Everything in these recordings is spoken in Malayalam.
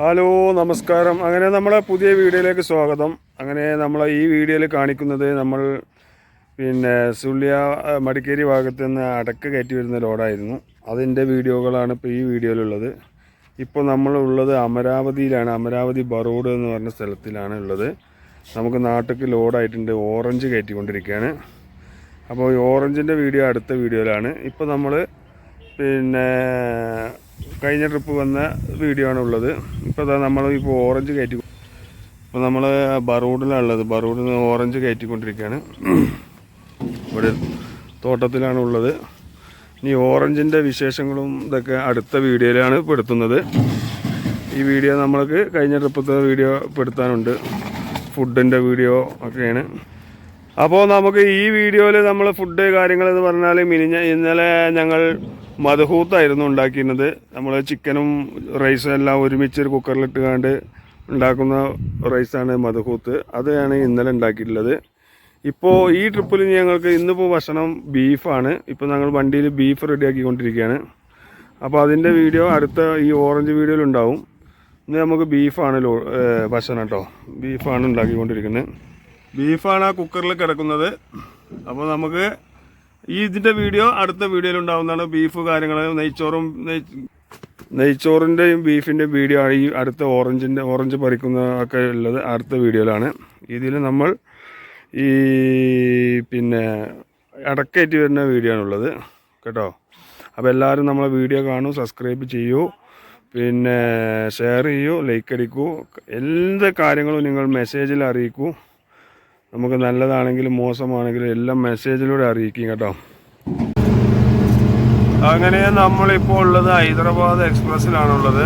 ഹലോ നമസ്കാരം. അങ്ങനെ നമ്മളെ പുതിയ വീഡിയോയിലേക്ക് സ്വാഗതം. അങ്ങനെ നമ്മൾ ഈ വീഡിയോയിൽ കാണിക്കുന്നത് നമ്മൾ പിന്നെ സുള്ളിയ മടിക്കേരി ഭാഗത്ത് നിന്ന് അടക്ക് കയറ്റി വരുന്ന ലോഡായിരുന്നു. അതിന്റെ വീഡിയോകളാണ് ഇപ്പോൾ ഈ വീഡിയോയിലുള്ളത്. ഇപ്പോൾ നമ്മളുള്ളത് അമരാവതിയിലാണ്. അമരാവതി ബറോഡ് എന്ന് പറഞ്ഞ സ്ഥലത്തിലാണ് ഉള്ളത്. നമുക്ക് നാട്ടിലേക്ക് ലോഡായിട്ടുണ്ട്. ഓറഞ്ച് കയറ്റിക്കൊണ്ടിരിക്കുകയാണ്. അപ്പോൾ ഈ ഓറഞ്ചിന്റെ വീഡിയോ അടുത്ത വീഡിയോയിലാണ്. ഇപ്പോൾ നമ്മൾ പിന്നെ കഴിഞ്ഞ ട്രിപ്പ് വന്ന വീഡിയോ ആണ് ഉള്ളത് ഇപ്പോൾ അതാ നമ്മൾ ഇപ്പോൾ ഓറഞ്ച് കയറ്റി ഇപ്പോൾ നമ്മൾ ബറൂഡിലാണ് ഉള്ളത് ബറൂഡിൽ നിന്ന് ഓറഞ്ച് കയറ്റിക്കൊണ്ടിരിക്കുകയാണ് ഇവിടെ തോട്ടത്തിലാണ് ഉള്ളത് ഇനി ഓറഞ്ചിന്റെ വിശേഷങ്ങളും ഇതൊക്കെ അടുത്ത വീഡിയോയിലാണ് പെടുത്തുന്നത് ഈ വീഡിയോ നമ്മൾക്ക് കഴിഞ്ഞ ട്രിപ്പത്തെ വീഡിയോ പെടുത്താനുണ്ട് ഫുഡിന്റെ വീഡിയോ ഒക്കെയാണ്. അപ്പോൾ നമുക്ക് ഈ വീഡിയോയിൽ നമ്മൾ ഫുഡ് കാര്യങ്ങൾ എന്ന് പറഞ്ഞാൽ മിനിഞ്ഞ ഇന്നലെ ഞങ്ങൾ മധുഹൂത്തായിരുന്നു ഉണ്ടാക്കിയിരുന്നത്. നമ്മൾ ചിക്കനും റൈസും എല്ലാം ഒരുമിച്ച് ഒരു കുക്കറിലിട്ട് കണ്ട് ഉണ്ടാക്കുന്ന റൈസാണ് മധുഹൂത്ത്. അതാണ് ഇന്നലെ ഉണ്ടാക്കിയിട്ടുള്ളത്. ഇപ്പോൾ ഈ ട്രിപ്പിൽ ഞങ്ങൾക്ക് ഇന്നിപ്പോൾ ഭക്ഷണം ബീഫാണ് ഇപ്പോൾ ഞങ്ങൾ വണ്ടിയിൽ ബീഫ് റെഡിയാക്കിക്കൊണ്ടിരിക്കുകയാണ്. അപ്പോൾ അതിന്റെ വീഡിയോ അടുത്ത ഈ ഓറഞ്ച് വീഡിയോയിൽ ഉണ്ടാവും. ഇന്ന് നമുക്ക് ബീഫാണ് ലോ ഭക്ഷണം കേട്ടോ ബീഫാണ് ഉണ്ടാക്കിക്കൊണ്ടിരിക്കുന്നത്. ബീഫാണ് ആ കുക്കറിൽ കിടക്കുന്നത്. അപ്പോൾ നമുക്ക് ഈ ഇതിന്റെ വീഡിയോ അടുത്ത വീഡിയോയിൽ ഉണ്ടാവുന്നതാണ്. ബീഫ് കാര്യങ്ങൾ നെയ്ച്ചോറും നെയ് നെയ്ച്ചോറിന്റെയും ബീഫിന്റെയും വീഡിയോ ആണ് ഈ അടുത്ത ഓറഞ്ചിന്റെ ഓറഞ്ച് പറിക്കുന്ന ഒക്കെ ഉള്ളത് അടുത്ത വീഡിയോയിലാണ്. ഇതിൽ നമ്മൾ ഈ പിന്നെ അടക്കേറ്റ് വരുന്ന വീഡിയോ ആണുള്ളത് കേട്ടോ? അപ്പോൾ എല്ലാവരും നമ്മളെ വീഡിയോ കാണൂ സബ്സ്ക്രൈബ് ചെയ്യൂ പിന്നെ ഷെയർ ചെയ്യൂ ലൈക്ക് അടിക്കൂ എന്ത് കാര്യങ്ങളും നിങ്ങൾ മെസ്സേജിൽ അറിയിക്കൂ. നമുക്ക് നല്ലതാണെങ്കിലും മോശമാണെങ്കിലും എല്ലാം മെസ്സേജിലൂടെ അറിയിക്കും കേട്ടോ. അങ്ങനെ നമ്മളിപ്പോൾ ഉള്ളത് ഹൈദരാബാദ് എക്സ്പ്രസ്സിലാണുള്ളത്.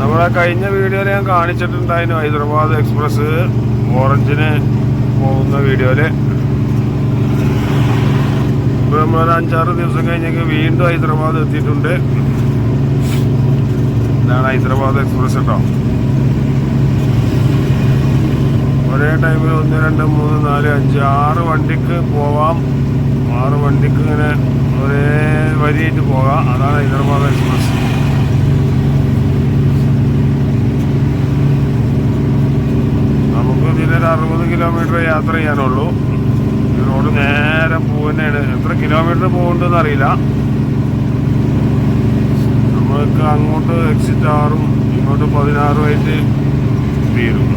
നമ്മളെ കഴിഞ്ഞ വീഡിയോയിൽ ഞാൻ കാണിച്ചിട്ടുണ്ടായിരുന്നു ഹൈദരാബാദ് എക്സ്പ്രസ് ഓറഞ്ചിന് പോകുന്ന വീഡിയോയിൽ. ഇപ്പൊ നമ്മളൊരു അഞ്ചാറ് ദിവസം കഴിഞ്ഞൊക്കെ വീണ്ടും ഹൈദരാബാദ് എത്തിയിട്ടുണ്ട്. ഇതാണ് ഹൈദരാബാദ് എക്സ്പ്രസ് കേട്ടോ. ഒരേ ടൈമിൽ ഒന്ന് രണ്ട് മൂന്ന് നാല് അഞ്ച് ആറ് വണ്ടിക്ക് പോവാം. ആറ് വണ്ടിക്ക് ഇങ്ങനെ ഒരേ വരിയായിട്ട് പോകാം. അതാണ് ഹൈദരാബാദ് എക്സ്പ്രസ്. നമുക്ക് ഇതിലൊരു അറുപത് കിലോമീറ്റർ യാത്ര ചെയ്യാനുള്ളൂ. റോഡ് നേരെ പോകുന്നതാണ് എത്ര കിലോമീറ്റർ പോകുന്നുണ്ടെന്ന് അറിയില്ല. നമ്മൾക്ക് അങ്ങോട്ട് എക്സിറ്റ് ആറും ഇങ്ങോട്ട് പതിനാറുമായിട്ട് തീരും.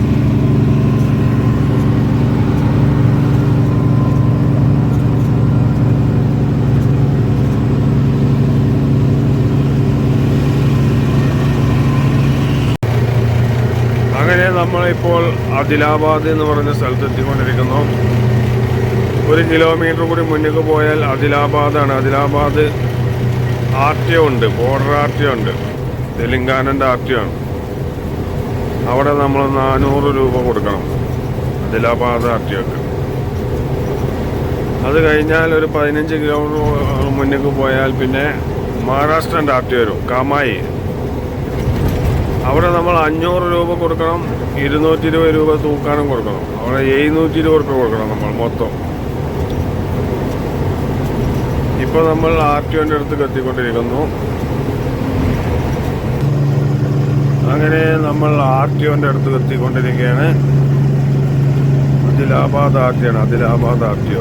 അങ്ങനെ അദിലാബാദ് എന്ന് പറഞ്ഞ സ്ഥലത്ത് എത്തിക്കൊണ്ടിരിക്കുന്നു ഒരു കിലോമീറ്റർ കൂടി മുന്നിലേക്ക് പോയാൽ അദിലാബാദാണ് അദിലാബാദ് ആർ ടി ഉണ്ട് ബോർഡർ ആർ ടി ഉണ്ട് തെലുങ്കാനന്റെ ആർ ടി ആണ്. അവിടെ നമ്മൾ നാനൂറ് രൂപ കൊടുക്കണം അദിലാബാദ് ആർ ടി ഒക്കെ അത് കഴിഞ്ഞാൽ ഒരു പതിനഞ്ച് കിലോമീറ്റർ മുന്നിലേക്ക് പോയാൽ പിന്നെ മഹാരാഷ്ട്രന്റെ ആർ ടി വരും കാമായി. അവിടെ നമ്മൾ അഞ്ഞൂറ് രൂപ കൊടുക്കണം ഇരുന്നൂറ്റി ഇരുപത് രൂപ തൂക്കാനും കൊടുക്കണം. അവിടെ എഴുന്നൂറ്റി ഇരുപത് രൂപ കൊടുക്കണം നമ്മൾ മൊത്തം. ഇപ്പോൾ നമ്മൾ ആർ ടി അടുത്ത് എത്തിക്കൊണ്ടിരിക്കുന്നു അങ്ങനെ നമ്മൾ ആർ ടി അടുത്ത് എത്തിക്കൊണ്ടിരിക്കുകയാണ് അതിലാബാദ് ആർ ടി ആണ് Adilabad R T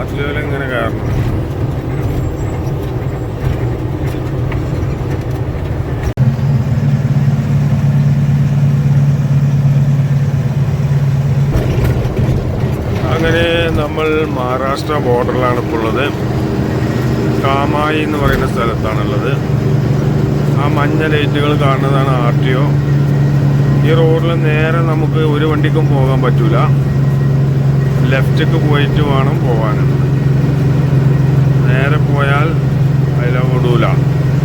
R T ഇങ്ങനെ കയറണം അങ്ങനെ നമ്മൾ മഹാരാഷ്ട്ര ബോർഡറിലാണ് ഇപ്പോൾ ഉള്ളത്. കാമായി എന്ന് പറയുന്ന സ്ഥലത്താണുള്ളത്. ആ മഞ്ഞ ലൈറ്റുകൾ കാണുന്നതാണ് ആർ ടി ഒ. ഈ റോഡിൽ നേരെ നമുക്ക് ഒരു വണ്ടിക്കും പോകാൻ പറ്റൂല. ലെഫ്റ്റേക്ക് പോയിട്ട് വേണം പോകാൻ നേരെ പോയാൽ അതിലെ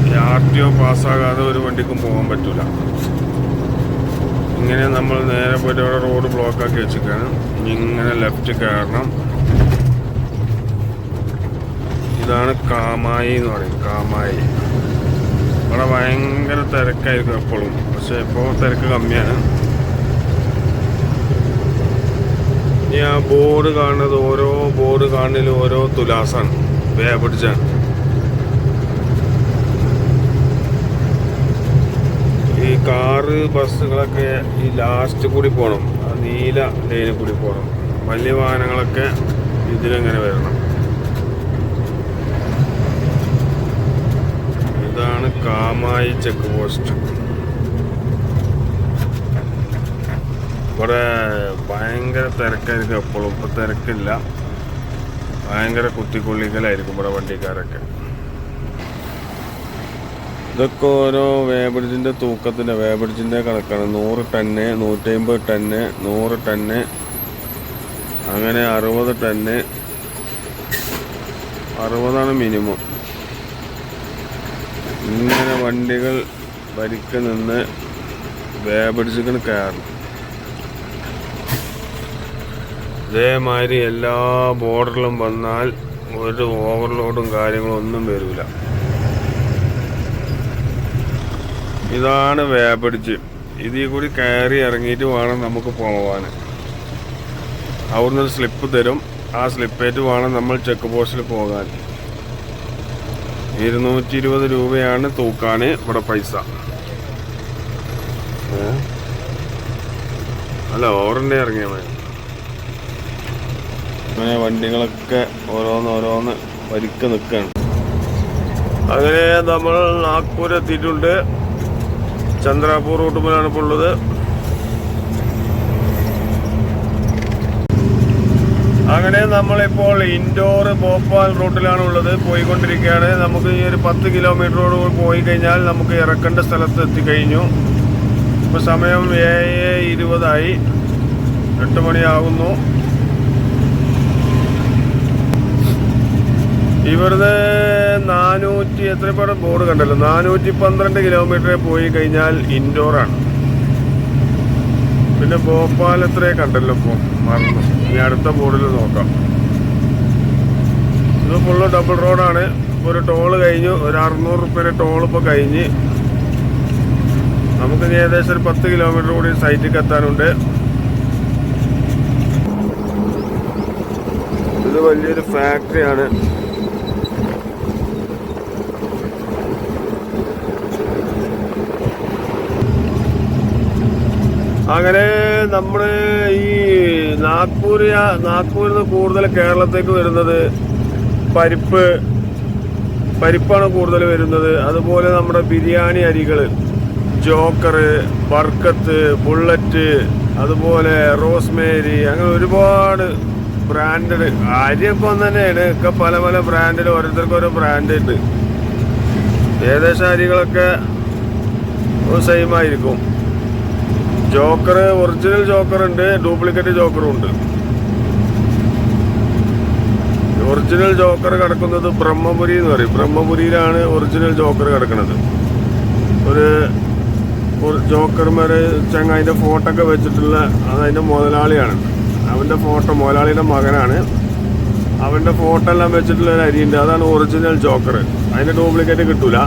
ഈ ആർ ടി ഒ പാസ്സാകാതെ ഒരു വണ്ടിക്കും പോകാൻ പറ്റൂല. ഇങ്ങനെ നമ്മൾ നേരെ പോയിട്ട് അവിടെ റോഡ് ബ്ലോക്കാക്കി ഇനി ഇങ്ങനെ ലെഫ്റ്റ് കയറണം. ഇതാണ് കാമായി എന്ന് പറയും കാമായി. ഇവിടെ ഭയങ്കര തിരക്കായിരിക്കും എപ്പോഴും. പക്ഷെ ഇപ്പോൾ തിരക്ക് കമ്മിയാണ്. ഇനി ആ ബോർഡ് കാണുന്നത് ഓരോ ബോർഡ് കാണുന്നതിലും ഓരോ തുലാസാണ്. വേ പിടിച്ചാണ് ഈ കാറ് ബസ്സുകളൊക്കെ ഈ ലാസ്റ്റ് കൂടി പോകണം. നീല ലൈനിൽ കൂടി പോകണം. വലിയ വാഹനങ്ങളൊക്കെ ഇതിലെങ്ങനെ വരണം ഇതാണ് കാമായി ചെക്ക് പോസ്റ്റ്. ഇവിടെ ഭയങ്കര തിരക്കായിരിക്കും എപ്പോഴും ഇപ്പം തിരക്കില്ല. ഭയങ്കര കുത്തിക്കൊള്ളിക്കലായിരിക്കും ഇവിടെ വണ്ടിക്കാരൊക്കെ. ഇതൊക്കെ ഓരോ വേബ്രിഡ്ജിന്റെ തൂക്കത്തിന്റെ വേബ്രിഡ്ജിന്റെ കണക്കാണ്. നൂറ് ടണ്ണ് നൂറ്റമ്പത് ടണ്ണ് നൂറ് ടണ്ണ് അങ്ങനെ അറുപത് ടണ്ണ്. അറുപതാണ് മിനിമം. ഇങ്ങനെ വണ്ടികൾ വരിക്ക് നിന്ന് വേബിഡിജിന് കയറണം ഇതേമാതിരി എല്ലാ ബോർഡറിലും വന്നാൽ ഒരു ഓവർലോഡും കാര്യങ്ങളും ഒന്നും വരില്ല ഇതാണ് വേപടിച്ച്. ഇതിൽ കൂടി കയറി ഇറങ്ങിയിട്ട് വേണം നമുക്ക് പോകാൻ അവിടുന്ന് ഒരു സ്ലിപ്പ് തരും. ആ സ്ലിപ്പേറ്റ് വേണം നമ്മൾ ചെക്ക് പോസ്റ്റിൽ പോകാൻ. ഇരുന്നൂറ്റി ഇരുപത് രൂപയാണ് തൂക്കാൻ ഇവിടെ പൈസ? അല്ല ഓറിന്റെ ഇറങ്ങിയ അങ്ങനെ വണ്ടികളൊക്കെ ഓരോന്ന് ഓരോന്ന് വരിക്ക് നിൽക്കുകയാണ് അങ്ങനെ നമ്മൾ നാഗ്പൂർ എത്തിയിട്ടുണ്ട് ചന്ദ്രാപൂർ റൂട്ടുമ്പോഴാണ് ഇപ്പോൾ ഉള്ളത്. അങ്ങനെ നമ്മളിപ്പോൾ ഇൻഡോർ ഭോപ്പാൽ റൂട്ടിലാണ് ഉള്ളത് പോയിക്കൊണ്ടിരിക്കുകയാണ്. നമുക്ക് ഈ ഒരു പത്ത് കിലോമീറ്ററോട് പോയി കഴിഞ്ഞാൽ നമുക്ക് ഇറക്കേണ്ട സ്ഥലത്ത് എത്തിക്കഴിഞ്ഞു. ഇപ്പോൾ സമയം ഏഴ് ഇരുപതായി. എട്ട് മണിയാകുന്നു ഇവിടുന്ന് നാനൂറ്റി എത്ര ബോർഡ് കണ്ടല്ലോ. നാനൂറ്റി പന്ത്രണ്ട് കിലോമീറ്റർ പോയി കഴിഞ്ഞാൽ ഇൻഡോറാണ്. പിന്നെ ഭോപ്പാൽ എത്രയെ കണ്ടല്ലോ ഇപ്പോൾ മറന്നു. ഇനി അടുത്ത ബോർഡിൽ നോക്കാം. ഇത് ഫുള്ള് ഡബിൾ റോഡാണ് ഒരു ടോൾ കഴിഞ്ഞു. ഒരു അറുന്നൂറ് റുപ്യയുടെ ടോൾ ഇപ്പോൾ കഴിഞ്ഞ്. നമുക്ക് ഏകദേശം ഒരു പത്ത് കിലോമീറ്റർ കൂടി സൈറ്റിൽ എത്താനുണ്ട്. ഇത് വലിയൊരു ഫാക്ടറിയാണ് അങ്ങനെ നമ്മുടെ ഈ നാഗ്പൂർ നാഗ്പൂരിൽ നിന്ന് കൂടുതൽ കേരളത്തേക്ക് വരുന്നത് പരിപ്പ് പരിപ്പാണ് കൂടുതൽ വരുന്നത്. അതുപോലെ നമ്മുടെ ബിരിയാണി അരികൾ ജോക്കർ ബർക്കത്ത് ബുള്ളറ്റ് അതുപോലെ റോസ്മേരി അങ്ങനെ ഒരുപാട് ബ്രാൻഡഡ് അരിയൊക്കെ ഒന്ന് തന്നെയാണ് ഒക്കെ പല പല ബ്രാൻഡിൽ ഓരോരുത്തർക്കും ഓരോ ബ്രാൻഡ് ഉണ്ട് ഏകദേശം അരികളൊക്കെ സെയിം ആയിരിക്കും ജോക്കർ ഒറിജിനൽ ജോക്കർ ഉണ്ട് ഡ്യൂപ്ലിക്കേറ്റ് ജോക്കറും ഉണ്ട്. ഒറിജിനൽ ജോക്കർ കിടക്കുന്നത് ബ്രഹ്മപുരി എന്ന് പറയും. ബ്രഹ്മപുരിയിലാണ് ഒറിജിനൽ ജോക്കർ കിടക്കുന്നത് ഒരു ജോക്കർമാര് ചങ്ങാതിന്റെ ഫോട്ടോ ഒക്കെ വെച്ചിട്ടുള്ള അത് അതിന്റെ മുതലാളിയാണ്. അവന്റെ ഫോട്ടോ മുതലാളിയുടെ മകനാണ്. അവന്റെ ഫോട്ടോ എല്ലാം വെച്ചിട്ടുള്ള ഒരു അരിയുണ്ട്. അതാണ് ഒറിജിനൽ ജോക്കർ. അതിന്റെ ഡ്യൂപ്ലിക്കേറ്റ് കിട്ടൂല.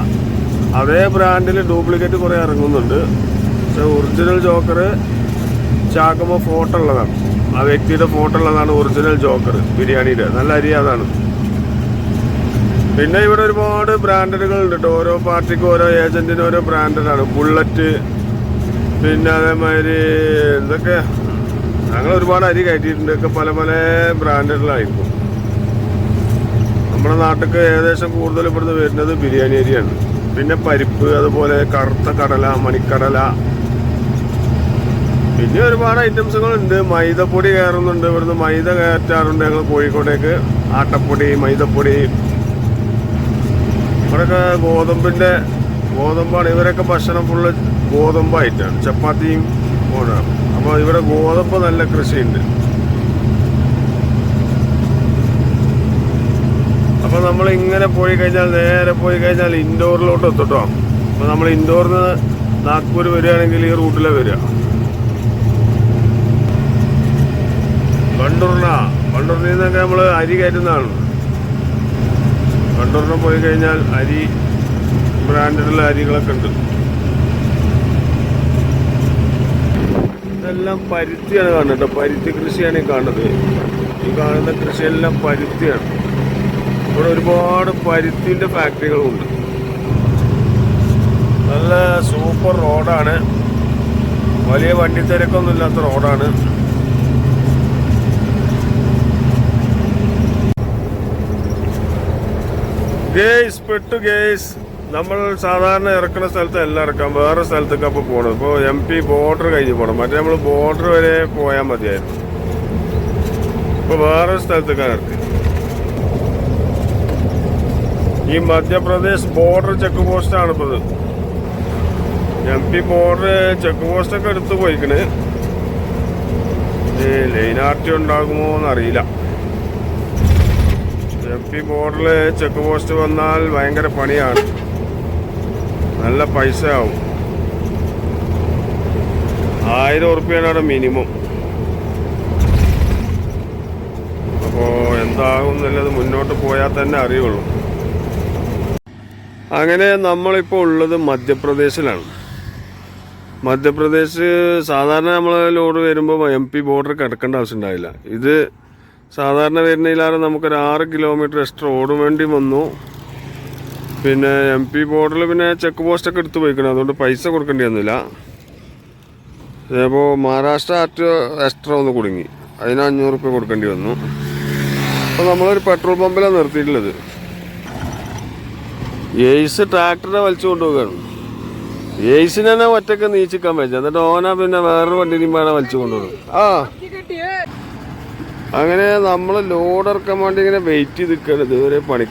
അതേ ബ്രാൻഡിൽ ഡ്യൂപ്ലിക്കേറ്റ് കുറേ ഇറങ്ങുന്നുണ്ട്. പക്ഷെ ഒറിജിനൽ ജോക്കർ ചാക്കുമ്പോൾ ഫോട്ടോ ഉള്ളതാണ്. ആ വ്യക്തിയുടെ ഫോട്ടോ ഉള്ളതാണ് ഒറിജിനൽ ജോക്കർ ബിരിയാണിയുടെ. നല്ല അരി അതാണ്. പിന്നെ ഇവിടെ ഒരുപാട് ബ്രാൻഡഡുകൾ ഉണ്ട് കേട്ടോ ഓരോ പാർട്ടിക്കും ഓരോ ഏജന്റിനും ഓരോ ബ്രാൻഡാണ് ബുള്ളറ്റ് പിന്നെ അതേമാതിരി എന്തൊക്കെ? ഞങ്ങൾ ഒരുപാട് അരി കയറ്റിയിട്ടുണ്ട്. ഒക്കെ പല പല ബ്രാൻഡുകളായിരിക്കും നമ്മുടെ നാട്ടിലേക്ക് ഏകദേശം കൂടുതൽ ഇവിടുന്ന് വരുന്നത് ബിരിയാണി അരിയാണ്. പിന്നെ പരിപ്പ് അതുപോലെ കറുത്ത കടല മണിക്കടല പിന്നെ ഒരുപാട് ഐറ്റംസുകളുണ്ട് മൈദപ്പൊടി കയറുന്നുണ്ട്. ഇവിടുന്ന് മൈദ കയറ്റാറുണ്ട് ഞങ്ങൾ കോഴിക്കോടേക്ക്. ആട്ടപ്പൊടി മൈദപ്പൊടി. ഇവിടെയൊക്കെ ഗോതമ്പിന്റെ ഗോതമ്പാണ്. ഇവരൊക്കെ ഭക്ഷണം ഫുള്ള് ഗോതമ്പായിട്ടാണ്. ചപ്പാത്തിയും ഓണാണ് അപ്പോൾ ഇവിടെ ഗോതമ്പ് നല്ല കൃഷിയുണ്ട്. അപ്പോൾ നമ്മൾ ഇങ്ങനെ പോയി കഴിഞ്ഞാൽ നേരെ പോയി കഴിഞ്ഞാൽ ഇൻഡോറിലോട്ട് എത്തട്ടോ. അപ്പോൾ നമ്മൾ ഇൻഡോറിൽ നിന്ന് നാഗ്പൂർ വരികയാണെങ്കിൽ ഈ റൂട്ടിലേ വരിക. വണ്ടൂർണ. വണ്ടൂർണിൽ നിന്നൊക്കെ നമ്മൾ അരി കയറ്റുന്നതാണ്. വണ്ടൂറിന് പോയി കഴിഞ്ഞാൽ അരി ബ്രാൻഡുള്ള അരികളൊക്കെ ഉണ്ട്. ഇതെല്ലാം പരുത്തിയാണ് കാണുന്നത് പരുത്തി കൃഷിയാണ് ഈ കാണുന്നത്. ഈ കാണുന്ന കൃഷിയെല്ലാം പരുത്തിയാണ്. ഇവിടെ ഒരുപാട് പരുത്തിന്റെ ഫാക്ടറികളുണ്ട്. നല്ല സൂപ്പർ റോഡാണ്. വലിയ വണ്ടി തിരക്കൊന്നും ഇല്ലാത്ത റോഡാണ്. ഗേസ് പെട്ടു ഗേസ്. നമ്മൾ സാധാരണ ഇറക്കുന്ന സ്ഥലത്ത് എല്ലാം ഇറക്കാം വേറെ സ്ഥലത്തൊക്കെ അപ്പോൾ പോകണം ഇപ്പോൾ എം പി ബോർഡർ കഴിഞ്ഞ് പോകണം മറ്റേ നമ്മൾ ബോർഡർ വരെ പോയാൽ മതിയായിരുന്നു. ഇപ്പോൾ വേറെ സ്ഥലത്തേക്കാണ് ഇറക്കി ഈ മധ്യപ്രദേശ് ബോർഡർ ചെക്ക് പോസ്റ്റാണ് ഇപ്പോൾ ഇത് എം പി ബോർഡർ ചെക്ക് പോസ്റ്റൊക്കെ എടുത്ത് പോയിക്കണ്. ലൈനാർട്ടി ആർട്ടി ഉണ്ടാകുമോ എന്നറിയില്ല എം പി ബോർഡിൽ ചെക്ക് പോസ്റ്റ് വന്നാൽ ഭയങ്കര പണിയാണ്. നല്ല പൈസ ആവും ആയിരം ഉറുപ്പ്യാണ് മിനിമം അപ്പോൾ എന്താകും എന്നുള്ളത് മുന്നോട്ട് പോയാൽ തന്നെ അറിയുള്ളൂ. അങ്ങനെ നമ്മളിപ്പോൾ ഉള്ളത് മധ്യപ്രദേശിലാണ്. മധ്യപ്രദേശ് സാധാരണ നമ്മൾ ലോഡ് വരുമ്പോൾ എം പി ബോർഡർ കിടക്കേണ്ട ആവശ്യം ഉണ്ടാവില്ല. ഇത് സാധാരണ വരുന്നതിലാറ് നമുക്കൊരു ആറ് കിലോമീറ്റർ എക്സ്ട്രാ ഓടും. വേണ്ടി വന്നു. പിന്നെ എം പി ബോർഡറിൽ പിന്നെ ചെക്ക് പോസ്റ്റൊക്കെ എടുത്ത് പോയിക്കണം. അതുകൊണ്ട് പൈസ കൊടുക്കേണ്ടി വന്നില്ല. അപ്പോൾ മഹാരാഷ്ട്ര ആറ്റ് എക്സ്ട്രാ ഒന്ന് കുടുങ്ങി. അതിന് അഞ്ഞൂറ് റുപ്യ കൊടുക്കേണ്ടി വന്നു. അപ്പോൾ നമ്മളൊരു പെട്രോൾ പമ്പിലാണ് നിർത്തിയിട്ടുള്ളത്. എയ്സ് ട്രാക്ടറെ വലിച്ചു കൊണ്ടുപോവുകയാണ്. എയ്സിനെ ഒറ്റയ്ക്ക് നീച്ചിക്കാൻ പറ്റും എന്നിട്ട് ഓന പിന്നെ വേറൊരു വണ്ടിയും വേണം വലിച്ചു കൊണ്ടുപോകും ആ. അങ്ങനെ നമ്മൾ ലോഡ് ഇറക്കാൻ വേണ്ടി ഇങ്ങനെ വെയിറ്റ് ചെയ്ത് നിൽക്കുകയാണ് ഇതുവരെ പണി.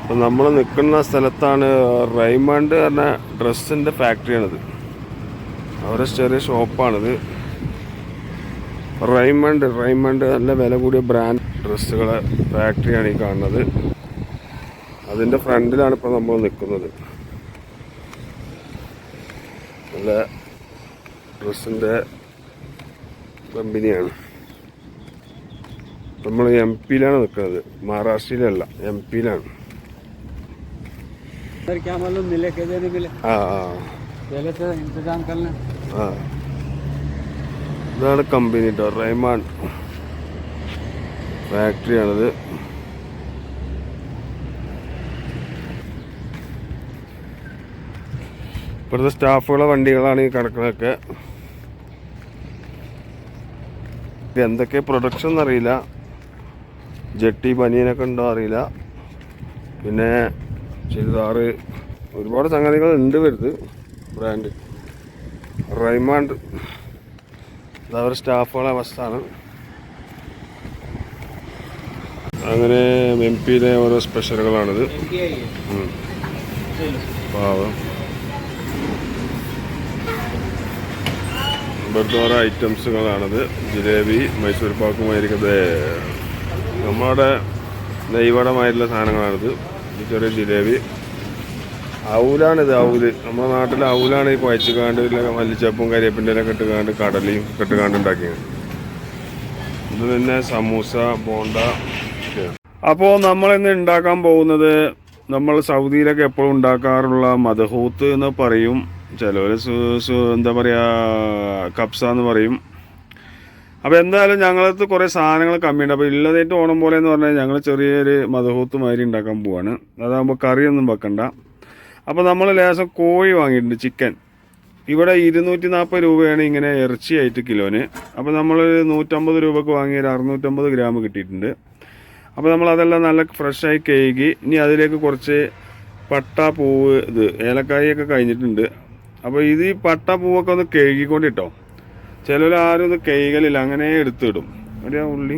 അപ്പം നമ്മൾ നിൽക്കുന്ന സ്ഥലത്താണ് റൈമണ്ട് പറഞ്ഞ ഡ്രസ്സിന്റെ ഫാക്ടറിയാണിത്. അവരുടെ ചെറിയ ഷോപ്പാണിത്. റൈമണ്ട് റൈമണ്ട് നല്ല വില കൂടിയ ബ്രാൻഡ് ഡ്രസ്സുകളെ ഫാക്ടറിയാണ് ഈ കാണുന്നത്. അതിന്റെ ഫ്രണ്ടിലാണ് ഇപ്പോൾ നമ്മൾ നിൽക്കുന്നത്. നല്ല ഡ്രസ്സിന്റെ കമ്പനിയാണ്. നമ്മൾ എം പിയിലാണ് നിൽക്കുന്നത് മഹാരാഷ്ട്രയിലല്ല എം പിയിലാണ് ഇതാണ് കമ്പനി കേട്ടോ ഫാക്ടറിയാണിത്. ഇപ്പോഴത്തെ സ്റ്റാഫുകളെ വണ്ടികളാണ് ഈ കിടക്കുന്നതൊക്കെ എന്തൊക്കെ പ്രൊഡക്ഷൻ എന്നറിയില്ല. ജട്ടി ബനിയനൊക്കെ ഉണ്ടോ അറിയില്ല. പിന്നെ ചുരിദാറ് ഒരുപാട് സംഗതികൾ ഉണ്ട് വരുത് ബ്രാൻഡ് റൈമാണ്ട് അതവർ സ്റ്റാഫുകളെ അവസ്ഥയാണ് അങ്ങനെ എം പിയിലെ ഓരോ സ്പെഷ്യലുകളാണിത്. ഇവിടുത്തെ ഓരോ ഐറ്റംസുകളാണത്. ജിലേബി മൈസൂർ പാക്കുമായിരിക്കുന്നത് നമ്മുടെ നെയ്വടമായിട്ടുള്ള സാധനങ്ങളാണിത്. ഈ ചെറിയ ജിലേബി. ഔലാണിത് ഔൽ. നമ്മുടെ നാട്ടിൽ ഔലാണ് ഈ കുഴച്ചുകാണ്ട് മല്ലിച്ചപ്പും കരിയപ്പിന്റെ ഇട്ടുകാണ്ട് കടലയും കെട്ടുകാണ്ട് ഉണ്ടാക്കിയത്. ഇത് പിന്നെ സമൂസ ബോണ്ട അപ്പോൾ നമ്മളിന്ന് ഉണ്ടാക്കാൻ പോകുന്നത് നമ്മൾ സൗദിയിലൊക്കെ എപ്പോഴും ഉണ്ടാക്കാറുള്ള മദഹൂത്ത് എന്ന് പറയും. ചിലവർ എന്താ പറയുക കപ്സ എന്ന് പറയും. അപ്പോൾ എന്തായാലും ഞങ്ങളടുത്ത് കുറേ സാധനങ്ങൾ കമ്മിയുണ്ട്. അപ്പോൾ ഇല്ലതായിട്ട് ഓണം പോലെ എന്ന് പറഞ്ഞാൽ ഞങ്ങൾ ചെറിയൊരു മധുഹൂത്ത് മാതിരി ഉണ്ടാക്കാൻ പോവാണ്. അതാകുമ്പോൾ കറിയൊന്നും വെക്കണ്ട. അപ്പോൾ നമ്മൾ ലേശം കോഴി വാങ്ങിയിട്ടുണ്ട് ചിക്കൻ. ഇവിടെ ഇരുന്നൂറ്റി നാൽപ്പത് രൂപയാണ് ഇങ്ങനെ ഇറച്ചിയായിട്ട് കിലോന്. അപ്പോൾ നമ്മൾ നൂറ്റമ്പത് രൂപക്ക് വാങ്ങിയ ഒരു അറുന്നൂറ്റമ്പത് ഗ്രാം കിട്ടിയിട്ടുണ്ട്. അപ്പോൾ നമ്മൾ അതെല്ലാം നല്ല ഫ്രഷായി കഴുകി ഇനി അതിലേക്ക് കുറച്ച് പട്ട പൂവ് ഇത് ഏലക്കായൊക്കെ കഴിഞ്ഞിട്ടുണ്ട്. അപ്പോൾ ഇത് ഈ പട്ട പൂവൊക്കെ ഒന്ന് കഴുകിക്കൊണ്ടിട്ടോ. ചിലർ ആരും ഇത് കഴുകലില്ല അങ്ങനെ എടുത്തിടും. ഒരു ഉള്ളി.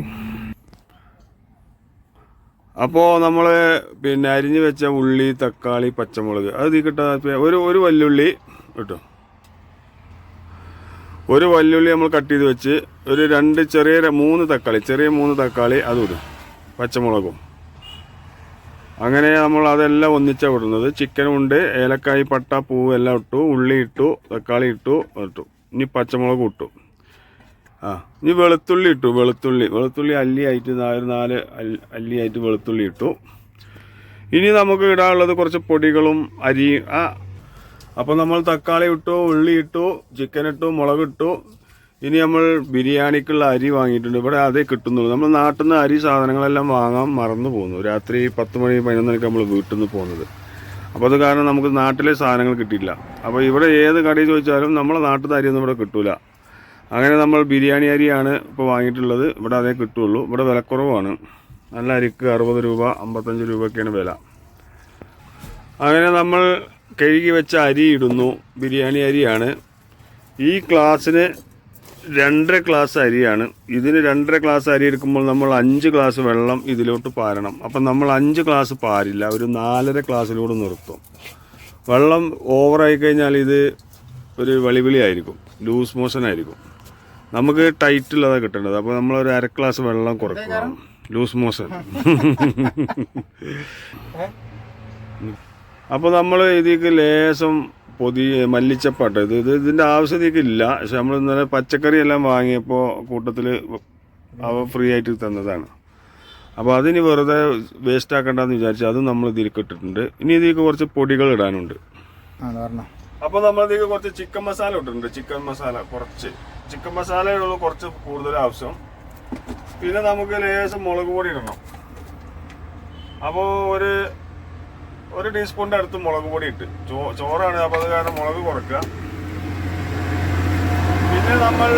അപ്പോൾ നമ്മൾ പിന്നെ അരിഞ്ഞ് വെച്ച ഉള്ളി തക്കാളി പച്ചമുളക്. അത് ഈ കിട്ടാ ഒരു ഒരു വല്ലുള്ളി കേട്ടോ. ഒരു വല്ലുള്ളി നമ്മൾ കട്ട് ചെയ്ത് വെച്ച് ഒരു രണ്ട് ചെറിയ മൂന്ന് തക്കാളി ചെറിയ മൂന്ന് തക്കാളി അതും ഇടും. പച്ചമുളകും. അങ്ങനെ നമ്മൾ അതെല്ലാം ഒന്നിച്ചാണ് വിടുന്നത് ചിക്കനും ഉണ്ട് ഏലക്കായി പട്ട പൂവ് എല്ലാം ഇട്ടു ഉള്ളി ഇട്ടു തക്കാളി ഇട്ടു ഇട്ടു. ഇനി പച്ചമുളക് ഇട്ടു. ആ ഇനി വെളുത്തുള്ളി ഇട്ടു വെളുത്തുള്ളി. വെളുത്തുള്ളി അല്ലിയായിട്ട് നാല് നാല് അല്ലി- അല്ലിയായിട്ട് വെളുത്തുള്ളി ഇട്ടു. ഇനി നമുക്ക് ഇടാനുള്ളത് കുറച്ച് പൊടികളും അരി ആ. അപ്പോൾ നമ്മൾ തക്കാളി ഇട്ടു ഉള്ളി ഇട്ടു ചിക്കൻ ഇട്ടു മുളക് ഇട്ടു. ഇനി നമ്മൾ ബിരിയാണിക്കുള്ള അരി വാങ്ങിയിട്ടുണ്ട്. ഇവിടെ അതേ കിട്ടുന്നുള്ളൂ. നമ്മൾ നാട്ടിൽ നിന്ന് അരി സാധനങ്ങളെല്ലാം വാങ്ങാൻ മറന്നു പോകുന്നു. രാത്രി പത്ത് മണി പതിനൊന്ന് മണിക്ക് നമ്മൾ വീട്ടിൽ നിന്ന് പോകുന്നത്. അപ്പോൾ അത് കാരണം നമുക്ക് നാട്ടിലെ സാധനങ്ങൾ കിട്ടിയില്ല. അപ്പോൾ ഇവിടെ ഏത് കടയിൽ ചോദിച്ചാലും നമ്മളെ നാട്ടിൽ അരിയൊന്നും ഇവിടെ കിട്ടൂല. അങ്ങനെ നമ്മൾ ബിരിയാണി അരിയാണ് ഇപ്പോൾ വാങ്ങിയിട്ടുള്ളത്. ഇവിടെ അതേ കിട്ടുള്ളൂ. ഇവിടെ വിലക്കുറവാണ് നല്ല അരിക്ക് അറുപത് രൂപ അമ്പത്തഞ്ച് രൂപയൊക്കെയാണ് വില. അങ്ങനെ നമ്മൾ കഴുകി വെച്ച അരി ഇടുന്നു. ബിരിയാണി അരിയാണ്. ഈ ഗ്ലാസ്സിന് രണ്ടര ഗ്ലാസ് അരിയാണ്. ഇതിന് രണ്ടര ഗ്ലാസ് അരി എടുക്കുമ്പോൾ നമ്മൾ അഞ്ച് ഗ്ലാസ് വെള്ളം ഇതിലോട്ട് പാരണം. അപ്പം നമ്മൾ അഞ്ച് ഗ്ലാസ് പാരില്ല. ഒരു നാലര ഗ്ലാസ്സിലൂടെ നിർത്തും. വെള്ളം ഓവറായി കഴിഞ്ഞാൽ ഇത് ഒരു വെളിവിളി ആയിരിക്കും. ലൂസ് മോഷൻ ആയിരിക്കും. നമുക്ക് ടൈറ്റുള്ളതാണ് കിട്ടേണ്ടത്. അപ്പോൾ നമ്മൾ ഒരു അര ഗ്ലാസ് വെള്ളം കുറയ്ക്കുക ലൂസ് മോഷൻ അപ്പോൾ നമ്മൾ ഇതിലേക്ക് ലേശം പൊതി മല്ലിച്ചപ്പാട്ട്. ഇത് ഇത് ഇതിന്റെ ആവശ്യത്തേക്ക് ഇല്ല. പക്ഷെ നമ്മൾ ഇന്നലെ പച്ചക്കറി എല്ലാം വാങ്ങിയപ്പോൾ കൂട്ടത്തിൽ അവ ഫ്രീ ആയിട്ട് തന്നതാണ്. അപ്പോൾ അതിന് വെറുതെ വേസ്റ്റ് ആക്കണ്ടെന്ന് വിചാരിച്ചു അത് നമ്മൾ ഇതിലേക്ക് ഇട്ടിട്ടുണ്ട്. ഇനി ഇതിലേക്ക് കുറച്ച് പൊടികൾ ഇടാനുണ്ട്. അപ്പോൾ നമ്മൾ ഇതിലേക്ക് കുറച്ച് ചിക്കൻ മസാല ഇട്ടിട്ടുണ്ട്. ചിക്കൻ മസാല കുറച്ച്. ചിക്കൻ മസാലയുള്ള കുറച്ച് കൂടുതൽ ആവശ്യം. പിന്നെ നമുക്ക് ലേശം മുളക് പൊടി ഇടണം. അപ്പോൾ ഒരു ഒരു ടീസ്പൂണിന്റെ അടുത്ത് മുളക് പൊടി ഇട്ട്. ചോ ചോറാണ് അപ്പോൾ അത് കാരണം മുളക് കുറയ്ക്കുക പിന്നെ നമ്മൾ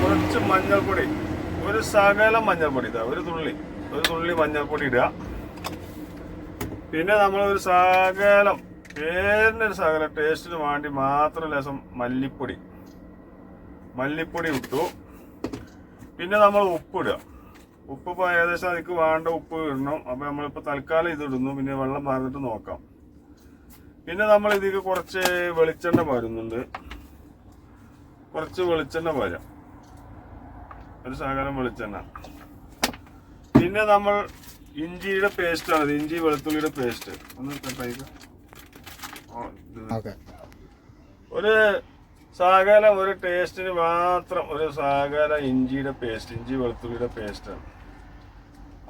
കുറച്ച് മഞ്ഞൾപ്പൊടി ഒരു സകല മഞ്ഞൾപ്പൊടി ഇതാ ഒരു തുള്ളി ഒരു തുള്ളി മഞ്ഞൾപ്പൊടി ഇടുക. പിന്നെ നമ്മൾ ഒരു സകലം പേരിന് ഒരു സകലം ടേസ്റ്റിന് വേണ്ടി മാത്രം ലേശം മല്ലിപ്പൊടി മല്ലിപ്പൊടി ഇട്ടു. പിന്നെ നമ്മൾ ഉപ്പിടുക ഉപ്പ് ഇപ്പോൾ ഏകദേശം അതിക്ക് വേണ്ട ഉപ്പ് ഇടണം. അപ്പോൾ നമ്മളിപ്പോൾ തൽക്കാലം ഇത് ഇടുന്നു. പിന്നെ വെള്ളം മാറിയിട്ട് നോക്കാം. പിന്നെ നമ്മൾ ഇതിക്ക് കുറച്ച് വെളിച്ചെണ്ണ പാരുന്നുണ്ട് കുറച്ച് വെളിച്ചെണ്ണ പാരാം ഒരു ശകലം വെളിച്ചെണ്ണ. പിന്നെ നമ്മൾ ഇഞ്ചിയുടെ പേസ്റ്റാണ് ഇത് ഇഞ്ചി വെളുത്തുള്ളിയുടെ പേസ്റ്റ് ഒന്ന് ഒരു ശകലം ഒരു ടേസ്റ്റിന് മാത്രം ഒരു സകല ഇഞ്ചിയുടെ പേസ്റ്റ് ഇഞ്ചി വെളുത്തുള്ളിയുടെ പേസ്റ്റ്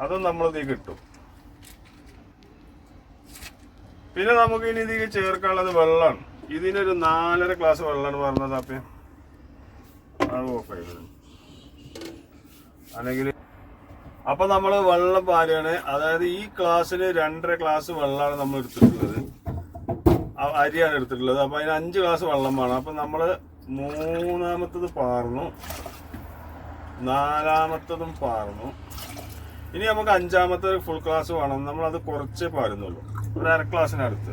അതും നമ്മൾ ഇതിൽ കിട്ടും. പിന്നെ നമുക്ക് ഇനി ഇതിൽ ചേർക്കാനുള്ളത് വെള്ളമാണ്. ഇതിനൊരു നാലര ഗ്ലാസ് വെള്ളമാണ് പറഞ്ഞത് അപ്പേ അല്ലെങ്കിൽ അപ്പൊ നമ്മൾ വെള്ളം പാരുകയാണ് അതായത് ഈ ഗ്ലാസ്സിന് രണ്ടര ഗ്ലാസ് വെള്ളമാണ് നമ്മൾ എടുത്തിട്ടുള്ളത്. അരിയാണ് എടുത്തിട്ടുള്ളത്. അപ്പൊ അതിന് അഞ്ച് ഗ്ലാസ് വെള്ളം വേണം. അപ്പൊ നമ്മൾ മൂന്നാമത്തത് പാർന്നു. നാലാമത്തതും പാർന്നു. ഇനി നമുക്ക് അഞ്ചാമത്തെ ഫുൾ ക്ലാസ് വേണം. നമ്മൾ അത് കുറച്ചേ പാരുന്നുള്ളൂ. ഒരു അര ക്ലാസ്സിനടുത്ത്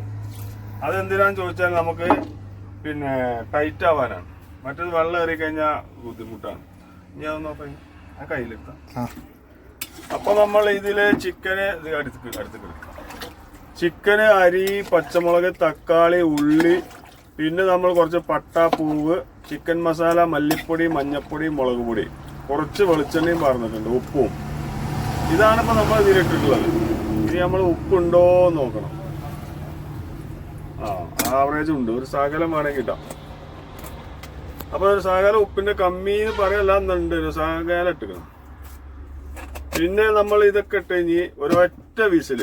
അതെന്തിനാന്ന് ചോദിച്ചാൽ നമുക്ക് പിന്നെ ടൈറ്റ് ആവാനാണ്. മറ്റേത് വെള്ളം ഏറി കഴിഞ്ഞാൽ ബുദ്ധിമുട്ടാണ്. ഇനി അതൊന്ന് നോക്കാം. ആ കയ്യിലെടുക്കാം ആ. അപ്പൊ നമ്മൾ ഇതിലെ ചിക്കനെ ഇത് അടുത്ത് അടുത്ത് കിടക്കാം. ചിക്കന് അരി പച്ചമുളക് തക്കാളി ഉള്ളി പിന്നെ നമ്മൾ കുറച്ച് പട്ട പൂവ് ചിക്കൻ മസാല മല്ലിപ്പൊടി മഞ്ഞപ്പൊടി മുളക് പൊടി. കുറച്ച് വെളിച്ചെണ്ണയും പറഞ്ഞിട്ടുണ്ട് ഉപ്പും. ഇതാണ് ഇപ്പൊ നമ്മൾ ഇതിലിട്ടിട്ടുള്ളത്. ഇനി നമ്മൾ ഉപ്പുണ്ടോ നോക്കണം. ആ ആവറേജ് ഉണ്ട്. ഒരു ശകലം വേണമെങ്കിൽ കിട്ടാം അപ്പൊ ഒരു ശകലം ഉപ്പിന്റെ കമ്മി എന്ന് പറയല്ല എന്നുണ്ട് ഒരു ശകലം ഇട്ടുക്കണം. പിന്നെ നമ്മൾ ഇതൊക്കെ ഇട്ട് കഴിഞ്ഞ് ഒരൊറ്റ വിസിൽ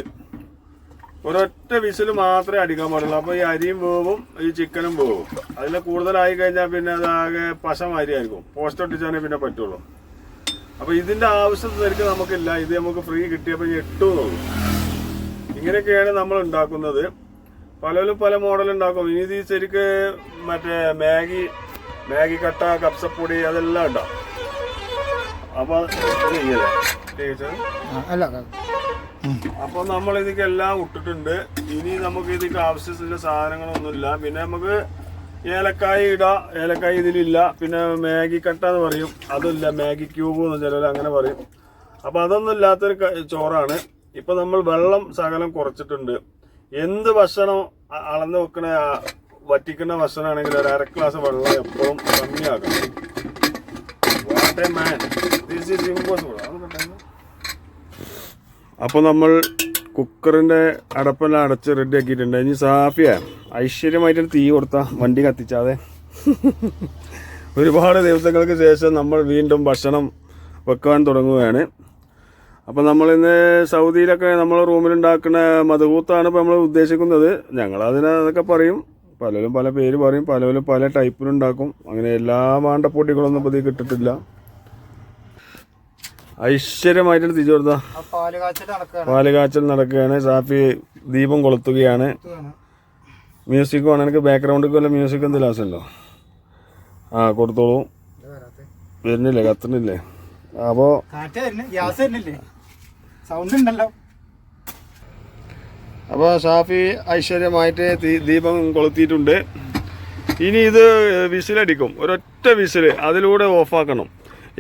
ഒരൊറ്റ വിസിൽ മാത്രമേ അടിക്കാൻ പാടുള്ളൂ. അപ്പൊ ഈ അരിയും വേവും ഈ ചിക്കനും വേവും. അതിൽ കൂടുതലായി കഴിഞ്ഞാൽ പിന്നെ അതാകെ പശം പശമാരി ആയിരിക്കും. പോസ്റ്റ് ഒട്ടിച്ചാലേ പിന്നെ പറ്റുള്ളൂ. അപ്പൊ ഇതിന്റെ ആവശ്യത്തിലേക്ക് നമുക്കില്ല. ഇത് നമുക്ക് ഫ്രീ കിട്ടിയപ്പോൾ എട്ടു തോന്നും. ഇങ്ങനെയൊക്കെയാണ് നമ്മൾ ഉണ്ടാക്കുന്നത്. പലരും പല മോഡൽ ഉണ്ടാക്കും. ഇനി ഇത് ശരിക്ക് മറ്റേ മാഗി മാഗി കട്ട കപ്സപ്പൊടി അതെല്ലാം ഉണ്ടാവും. അപ്പൊ ഇത് ചെയ്യല്ലേ? ടീച്ചർ ആ, അല്ല. അപ്പൊ നമ്മൾ ഇതിക്ക് എല്ലാം ഇട്ടിട്ടുണ്ട്. ഇനി നമുക്ക് ഇതിക്ക് ആവശ്യത്തിലുള്ള സാധനങ്ങളൊന്നുമില്ല. പിന്നെ നമുക്ക് ഏലക്കായ ഇടാം. ഏലക്കായ ഇതിലില്ല. പിന്നെ മാഗി കട്ട എന്ന് പറയും. അതില്ല. മാഗി ക്യൂബ് എന്ന് ചിലർ അങ്ങനെ പറയും. അപ്പൊ അതൊന്നും ഇല്ലാത്തൊരു ചോറാണ്. ഇപ്പൊ നമ്മൾ വെള്ളം ശകലം കുറച്ചിട്ടുണ്ട്. എന്ത് ഭക്ഷണം അളന്ന് വെക്കണ വറ്റിക്കുന്ന ഭക്ഷണമാണെങ്കിൽ ഒരു അര ഗ്ലാസ് വെള്ളം എപ്പോഴും കമ്മിയാക്കണം. What a man this is impossible അപ്പോൾ നമ്മൾ കുക്കറിന്റെ അടപ്പെല്ലാം അടച്ച് റെഡി ആക്കിയിട്ടുണ്ട്. ഇനി സാഫിയ ഐശ്വര്യമായിട്ട് തീ കൊടുത്ത വണ്ടി കത്തിച്ചാതെ. ഒരുപാട് ദിവസങ്ങൾക്ക് ശേഷം നമ്മൾ വീണ്ടും ഭക്ഷണം വെക്കാൻ തുടങ്ങുകയാണ്. അപ്പോൾ നമ്മളിന്ന് സൗദിയിലൊക്കെ നമ്മൾ റൂമിലുണ്ടാക്കുന്ന മധുകൂത്താണ് ഇപ്പോൾ നമ്മൾ ഉദ്ദേശിക്കുന്നത്. ഞങ്ങൾ അതിനൊക്കെ പറയും. പലരും പല പേര് പറയും. പലരും പല ടൈപ്പിലുണ്ടാക്കും അങ്ങനെ എല്ലാ മാണ്ടപ്പൊട്ടികളൊന്നും ഇപ്പോൾ കിട്ടിട്ടില്ല. ഐശ്വര്യമായിട്ട് തിരിച്ചു കൊടുത്താ പാൽ കാച്ചൽ നടക്കുകയാണ്. സാഫി ദീപം കൊളുത്തുകയാണ്. മ്യൂസിക് വേണം. എനിക്ക് ബാക്ക്ഗ്രൗണ്ടിൽ വല്ല മ്യൂസിക് എന്തെങ്കിലും ആവശ്യമുണ്ടോ? ആ കൊടുത്തോളൂ. വരുന്നില്ലേ? കത്തുന്നില്ലേ? അപ്പോ അപ്പോൾ ഷാഫി ഐശ്വര്യമായിട്ട് ദീപം കൊളുത്തിയിട്ടുണ്ട്. ഇനി ഇത് വിസിലടിക്കും. ഒരൊറ്റ വിസിൽ അതിലൂടെ ഓഫാക്കണം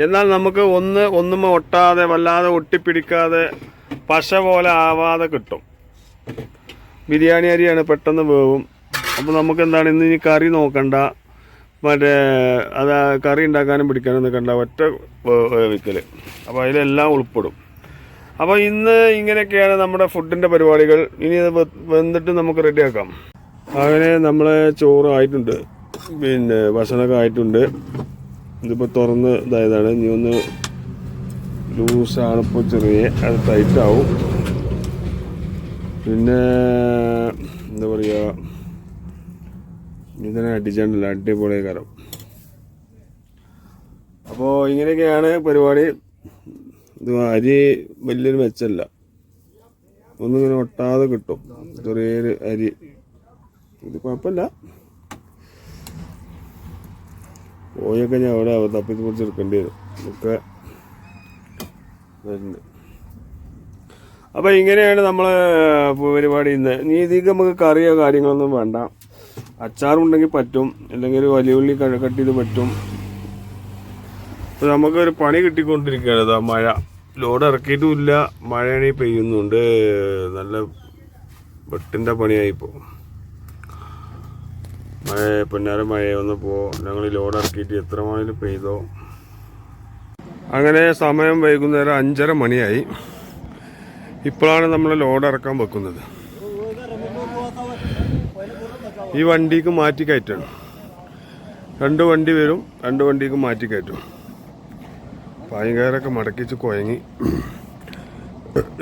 എന്നാൽ നമുക്ക് ഒന്ന് ഒന്നുമ ഒട്ടാതെ വല്ലാതെ ഒട്ടിപ്പിടിക്കാതെ പശ പോലെ ആവാതെ കിട്ടും. ബിരിയാണി അരിയാണ് പെട്ടെന്ന് വേവും. അപ്പോൾ നമുക്ക് എന്താണ് ഇന്ന് ഇനി കറി നോക്കണ്ട. മറ്റേ അത് കറി ഉണ്ടാക്കാനും പിടിക്കാനും നിൽക്കണ്ട ഒറ്റ വേവിക്കൽ അപ്പോൾ അതിലെല്ലാം ഉൾപ്പെടും. അപ്പോൾ ഇന്ന് ഇങ്ങനെയൊക്കെയാണ് നമ്മുടെ ഫുഡിന്റെ പരിപാടികൾ. ഇനി ഇത് വെന്നിട്ട് നമുക്ക് റെഡിയാക്കാം. അങ്ങനെ നമ്മളെ ചോറ് ആയിട്ടുണ്ട്. പിന്നെ ഭക്ഷണമൊക്കെ ആയിട്ടുണ്ട്. ഇതിപ്പോൾ തുറന്ന് ഇതായതാണ്. ഇനി ഒന്ന് ലൂസാണ് ഇപ്പോൾ ചെറിയ അത് ടൈറ്റ് ആവും പിന്നെ എന്താ പറയുക ഇതിനെ അടിച്ചാണ്ടല്ല അടിപൊളി കരം അപ്പോൾ ഇങ്ങനെയൊക്കെയാണ് പരിപാടി. ഇത് അരി വലിയൊരു മെച്ചല്ല. ഒന്നിങ്ങനെ ഒട്ടാതെ കിട്ടും. ചെറിയൊരു അരി. ഇത് കുഴപ്പമില്ല. പോയൊക്കെ ഞാൻ അവിടെ തപ്പിച്ച് പിടിച്ച് എടുക്കേണ്ടി വരും. ഒക്കെ വരുന്നുണ്ട്. അപ്പോൾ ഇങ്ങനെയാണ് നമ്മൾ പരിപാടി ഇന്ന്. നീ ഇതിക്ക് നമുക്ക് കറിയോ കാര്യങ്ങളൊന്നും വേണ്ട. അച്ചാറുണ്ടെങ്കിൽ പറ്റും. അല്ലെങ്കിൽ ഒരു വലിയ ഉള്ളി കട്ട് ചെയ്ത് പറ്റും. ഇപ്പോൾ നമുക്കൊരു പണി കിട്ടിക്കൊണ്ടിരിക്കുകയാണ് ഇതാ മഴ. ലോഡ് ഇറക്കിയിട്ടുമില്ല മഴയാണെങ്കിൽ പെയ്യുന്നുണ്ട്. നല്ല വെട്ടിന്റെ പണിയായിപ്പോൾ മഴ പൊന്നാര മഴ പോ. ഞങ്ങൾ ലോഡ് ഇറക്കിയിട്ട് എത്ര മണിയിൽ പെയ്തോ. അങ്ങനെ സമയം വൈകുന്നേരം അഞ്ചര മണിയായി. ഇപ്പോഴാണ് നമ്മൾ ലോഡ് ഇറക്കാൻ വെക്കുന്നത്. ഈ വണ്ടിക്ക് മാറ്റി കയറ്റണം. രണ്ട് വണ്ടി വരും രണ്ട് വണ്ടിക്ക് മാറ്റി കയറ്റും. പായങ്കാരൊക്കെ മടക്കിച്ച് കുഴങ്ങി.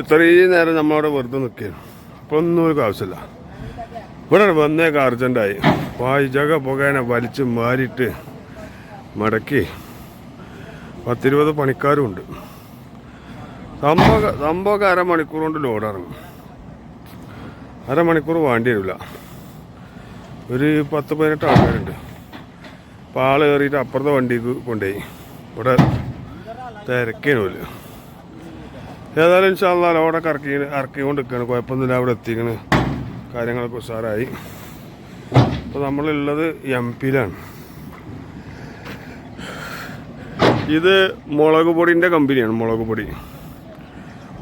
ഇത്രയും നേരം നമ്മളവിടെ വെറുതെ നിൽക്കുകയാണ്. അപ്പോൾ ഒന്നും ഒരു ആവശ്യമില്ല ഇവിടെ വന്നേക്ക് അർജന്റായി വായിച്ചക പുകേനെ വലിച്ച് മാറിയിട്ട് മടക്കി പത്തിരുപത് പണിക്കാരും ഉണ്ട് സംഭവം സംഭവമൊക്കെ അരമണിക്കൂർ കൊണ്ട് ലോഡിറങ്ങും അരമണിക്കൂർ വേണ്ടി വരില്ല. ഒരു പത്ത് പതിനെട്ട് ആൾക്കാരുണ്ട്. അപ്പോൾ ആൾ കയറിയിട്ട് അപ്പുറത്തെ വണ്ടിക്ക് കൊണ്ടുപോയി ഇവിടെ തിരക്കേനുമില്ല ഏതായാലും ഇൻഷാല്ല ലോഡൊക്കെ ഇറക്കി ഇറക്കിക്കൊണ്ട് നിൽക്കുകയാണ് കുഴപ്പമൊന്നുമില്ല. അവിടെ എത്തിക്കണ്. കാര്യങ്ങളൊക്കെ ഉഷാറായി. അപ്പോൾ നമ്മളുള്ളത് എം പിയിലാണ് ഇത് മുളക് പൊടിന്റെ കമ്പനിയാണ് മുളക് പൊടി.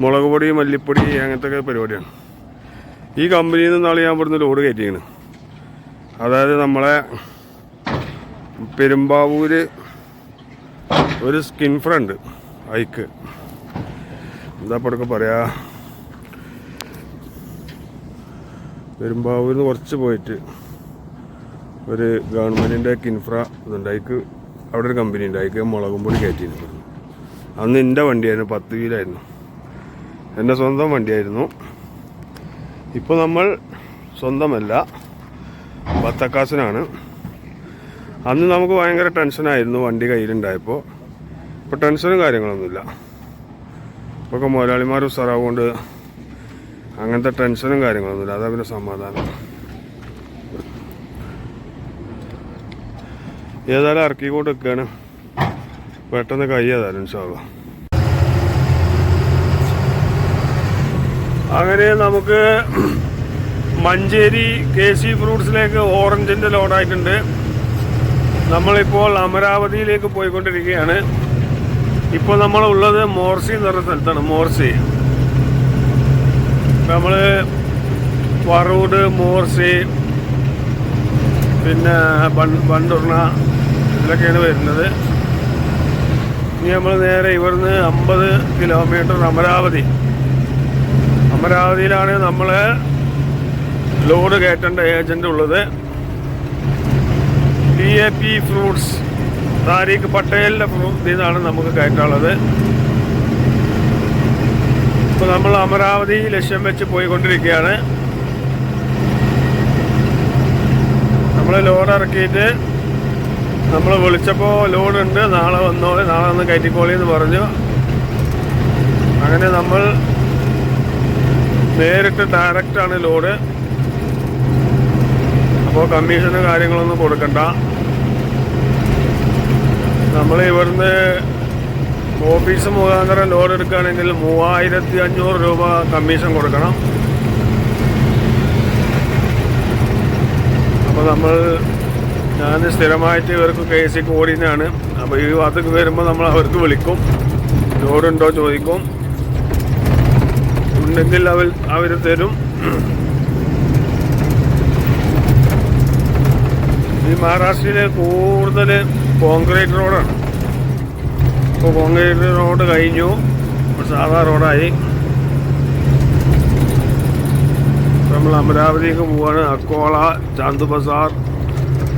മുളക് പൊടി മല്ലിപ്പൊടി അങ്ങനത്തെ പരിപാടിയാണ്. ഈ കമ്പനിയിൽ നിന്നാണ് ഞാൻ ഇവിടുന്ന് ലോഡ് കയറ്റിയാണ്. അതായത് നമ്മളെ പെരുമ്പാവൂര് ഒരു സ്കിൻ ഫ്രണ്ട് ഐക്ക്. എന്താ പടക്കെ പറയാ? പെരുമ്പാവൂരിൽ നിന്ന് കുറച്ച് പോയിട്ട് ഒരു ഗവൺമെന്റിന്റെ കിൻഫ്ര ഇതുണ്ട് അതിക്ക് അവിടെ ഒരു കമ്പനി ഉണ്ട് അതിക്ക് മുളകും പൊടി കയറ്റിയിരുന്നു. അന്ന് എന്റെ വണ്ടിയായിരുന്നു പത്ത് വീലായിരുന്നു എന്റെ സ്വന്തം വണ്ടിയായിരുന്നു. ഇപ്പോൾ നമ്മൾ സ്വന്തമല്ല ബത്തക്കാസിനാണ്. അന്ന് നമുക്ക് ഭയങ്കര ടെൻഷനായിരുന്നു വണ്ടി കയ്യിലുണ്ടായപ്പോൾ ഇപ്പോൾ ടെൻഷനും കാര്യങ്ങളൊന്നുമില്ല. ഇപ്പോൾ മുതലാളിമാർ ഉസാറാവുകൊണ്ട് അങ്ങനത്തെ ടെൻഷനും കാര്യങ്ങളൊന്നുമില്ല. അതാ പിന്നെ സമാധാനം. ഏതായാലും ഇറക്കിക്കൊണ്ട് നിൽക്കുകയാണ് പെട്ടെന്ന് കൈ ഏതായാലും ഇൻഷാല്ല അങ്ങനെ നമുക്ക് മഞ്ചേരി കെ സി ഫ്രൂട്ട്സിലേക്ക് ഓറഞ്ചിന്റെ ലോഡായിട്ടുണ്ട്. നമ്മളിപ്പോൾ അമരാവതിയിലേക്ക് പോയിക്കൊണ്ടിരിക്കുകയാണ്. ഇപ്പോൾ നമ്മളുള്ളത് മോർസി എന്ന് പറഞ്ഞ സ്ഥലത്താണ് മോർസി. നമ്മൾ വറൂട് മോർസി പിന്നെ ബണ്ടുർണ ഇതിലൊക്കെയാണ് വരുന്നത്. ഇനി നമ്മൾ നേരെ ഇവിടുന്ന് അമ്പത് കിലോമീറ്റർ അമരാവതി. അമരാവതിയിലാണ് നമ്മൾ ലോഡ് കയറ്റേണ്ട ഏജന്റ് ഉള്ളത്. D A P fruits Tariq പട്ടേലിന്റെ ഇതാണ് നമുക്ക് കയറ്റാനുള്ളത്. ഇപ്പോൾ നമ്മൾ അമരാവതി ലക്ഷ്യം വെച്ച് പോയിക്കൊണ്ടിരിക്കുകയാണ്. നമ്മൾ ലോഡ് ഇറക്കിയിട്ട് നമ്മൾ വിളിച്ചപ്പോൾ ലോഡ് ഉണ്ട്. നാളെ വന്നോളി. നാളെ വന്ന് കയറ്റിക്കോളി എന്ന് പറഞ്ഞു. അങ്ങനെ നമ്മൾ നേരിട്ട് ഡയറക്റ്റാണ് ലോഡ് അപ്പോൾ കമ്മീഷന് കാര്യങ്ങളൊന്നും കൊടുക്കണ്ട. നമ്മൾ ഇവിടുന്ന് ഓഫീസ് മുഖാന്തരം ലോഡ് എടുക്കുകയാണെങ്കിൽ മൂവായിരത്തി അഞ്ഞൂറ് രൂപ കമ്മീഷൻ കൊടുക്കണം. അപ്പോൾ നമ്മൾ ഞാൻ സ്ഥിരമായിട്ട് ഇവർക്ക് കെ സി കോടിനാണ് അപ്പോൾ ഈ ഭാഗത്തേക്ക് വരുമ്പോൾ നമ്മൾ അവർക്ക് വിളിക്കും. ലോഡുണ്ടോ ചോദിക്കും. ഉണ്ടെങ്കിൽ അവർ അവർ തരും. ഈ മഹാരാഷ്ട്രയിലെ കൂടുതൽ കോൺക്രീറ്റ് റോഡാണ്. ഇപ്പോൾ കോൺക്രീറ്റ് റോഡ് കഴിഞ്ഞു. സാധാ റോഡായി ഇപ്പോൾ നമ്മൾ അമരാവതിക്ക് പോവാണ്. അക്കോള ചാന്ത് ബസാർ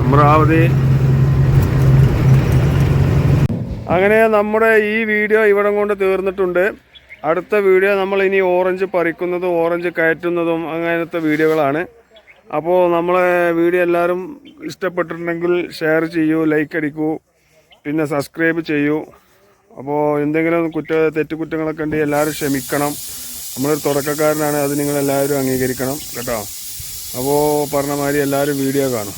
അമരാവതി. അങ്ങനെ നമ്മുടെ ഈ വീഡിയോ ഇവിടം കൊണ്ട് തീർന്നിട്ടുണ്ട്. അടുത്ത വീഡിയോ നമ്മൾ ഇനി ഓറഞ്ച് പറിക്കുന്നതും ഓറഞ്ച് കയറ്റുന്നതും അങ്ങനത്തെ വീഡിയോകളാണ്. അപ്പോൾ നമ്മളെ വീഡിയോ എല്ലാവരും ഇഷ്ടപ്പെട്ടിട്ടുണ്ടെങ്കിൽ ഷെയർ ചെയ്യൂ ലൈക്ക് അടിക്കൂ പിന്നെ സബ്സ്ക്രൈബ് ചെയ്യൂ. അപ്പോൾ എന്തെങ്കിലും കുറ്റ തെറ്റുകുറ്റങ്ങളൊക്കെ ഉണ്ടെങ്കിൽ എല്ലാവരും ക്ഷമിക്കണം. നമ്മളൊരു തുടക്കക്കാരനാണ് അത് നിങ്ങളെല്ലാവരും അംഗീകരിക്കണം കേട്ടോ? അപ്പോൾ പറഞ്ഞ മാതിരി എല്ലാവരും വീഡിയോ കാണും.